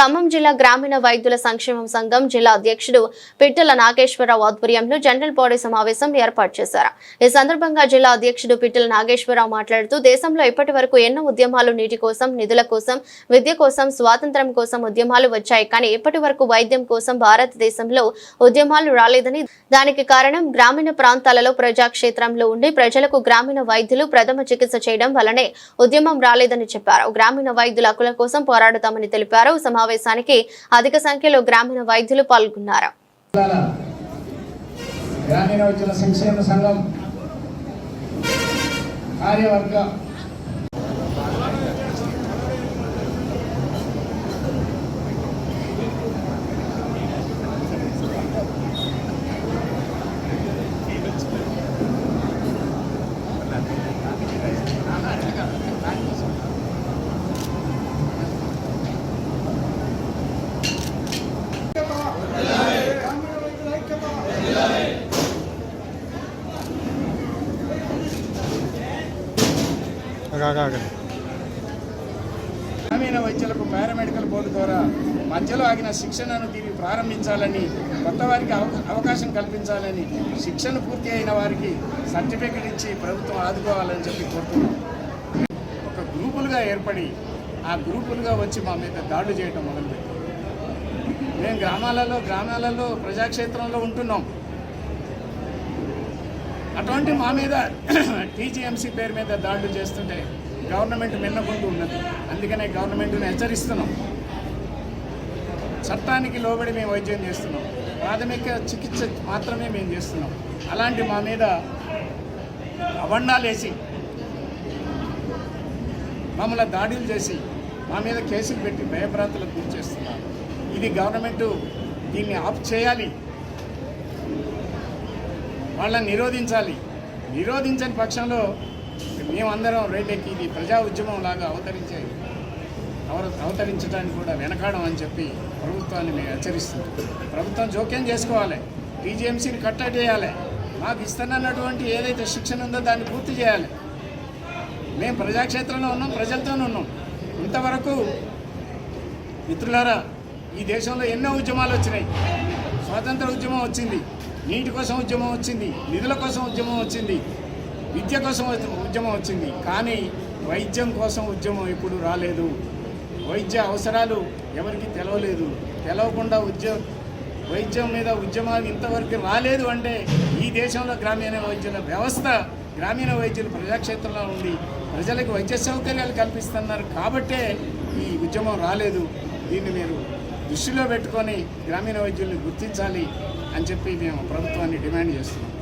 ఖమ్మం జిల్లా గ్రామీణ వైద్యుల సంక్షేమ సంఘం జిల్లా అధ్యక్షుడు పిట్టల నాగేశ్వరరావు ఆధ్వర్యంలో జనరల్ బాడీ సమావేశం ఏర్పాటు చేశారు. ఈ సందర్భంగా జిల్లా అధ్యక్షుడు పిట్టల నాగేశ్వరరావు మాట్లాడుతూ దేశంలో ఇప్పటి వరకు ఎన్నో ఉద్యమాలు నీటి కోసం నిధుల కోసం విద్య కోసం స్వాతంత్ర్యం కోసం ఉద్యమాలు వచ్చాయి. కానీ ఇప్పటి వరకు వైద్యం కోసం భారతదేశంలో ఉద్యమాలు రాలేదని దానికి కారణం గ్రామీణ ప్రాంతాలలో ప్రజాక్షేత్రంలో ఉండి ప్రజలకు గ్రామీణ వైద్యులు ప్రథమ చికిత్స చేయడం వలనే ఉద్యమం రాలేదని చెప్పారు. గ్రామీణ వైద్యుల హక్కుల కోసం పోరాడుతామని తెలిపారు. సమావేశానికి అధిక సంఖ్యలో గ్రామీణ వైద్యులు పాల్గొన్నారు. జిల్లాల గ్రామీణ వైద్యుల సంక్షేమ సంఘం కార్యవర్గ గ్రామీణ వైద్యులకు పారామెడికల్ బోర్డు ద్వారా మధ్యలో ఆగిన శిక్షణను తిరిగి ప్రారంభించాలని కొత్త వారికి అవకాశం కల్పించాలని శిక్షణ పూర్తి అయిన వారికి సర్టిఫికెట్ ఇచ్చి ప్రభుత్వం ఆదుకోవాలని చెప్పి కోరుతున్నాం. ఒక గ్రూపులుగా ఏర్పడి ఆ గ్రూపులుగా వచ్చి మా మీద దాడులు చేయటం మొదలుపెట్టారు మేము గ్రామాలలో గ్రామాలలో ప్రజాక్షేత్రంలో ఉంటున్నాం. అటువంటి మా మీద టీజీఎంసీ పేరు మీద దాడులు చేస్తుంటే గవర్నమెంట్ మిన్నకుంటూ ఉన్నది. అందుకనే గవర్నమెంట్ని హెచ్చరిస్తున్నాం. చట్టానికి లోబడి మేము వైద్యం చేస్తున్నాం. ప్రాథమిక చికిత్స మాత్రమే మేము చేస్తున్నాం. అలాంటి మా మీద అవండాలేసి మమ్మల్ని దాడులు చేసి మా మీద కేసులు పెట్టి భయభ్రాంతులకు గురి చేస్తున్నారు. ఇది గవర్నమెంట్ దీన్ని ఆఫ్ చేయాలి. వాళ్ళని నిరోధించాలి. నిరోధించని పక్షంలో మేమందరం రేటెక్కి ఇది ప్రజా ఉద్యమం లాగా అవతరించే అవతరించడానికి కూడా వెనకాడం అని చెప్పి ప్రభుత్వాన్ని మేము హెచ్చరిస్తున్నాం. ప్రభుత్వం జోక్యం చేసుకోవాలి. టీజీఎంసీని కట్టడి చేయాలి. మాకు ఇస్తున్నటువంటి ఏదైతే శిక్షణ ఉందో దాన్ని పూర్తి చేయాలి. మేము ప్రజాక్షేత్రంలో ఉన్నాం ప్రజలతోనే ఉన్నాం. ఇంతవరకు మిత్రులారా ఈ దేశంలో ఎన్నో ఉద్యమాలు వచ్చినాయి. స్వాతంత్ర ఉద్యమం వచ్చింది. నీటి కోసం ఉద్యమం వచ్చింది. నిధుల కోసం ఉద్యమం వచ్చింది. విద్య కోసం ఉద్యమం వచ్చింది. కానీ వైద్యం కోసం ఉద్యమం ఇప్పుడు రాలేదు. వైద్య అవసరాలు ఎవరికి తెలవలేదు. తెలవకుండా ఉద్య వైద్యం మీద ఉద్యమాలు ఇంతవరకు రాలేదు అంటే ఈ దేశంలో గ్రామీణ వైద్యుల వ్యవస్థ గ్రామీణ వైద్యులు ప్రజాక్షేత్రంలో ఉండి ప్రజలకు వైద్య సౌకర్యాలు కల్పిస్తున్నారు కాబట్టే ఈ ఉద్యమం రాలేదు. దీన్ని మీరు దృష్టిలో పెట్టుకొని గ్రామీణ వైద్యుల్ని గుర్తించాలి అని చెప్పి మేము ప్రభుత్వాన్ని డిమాండ్ చేస్తున్నాం.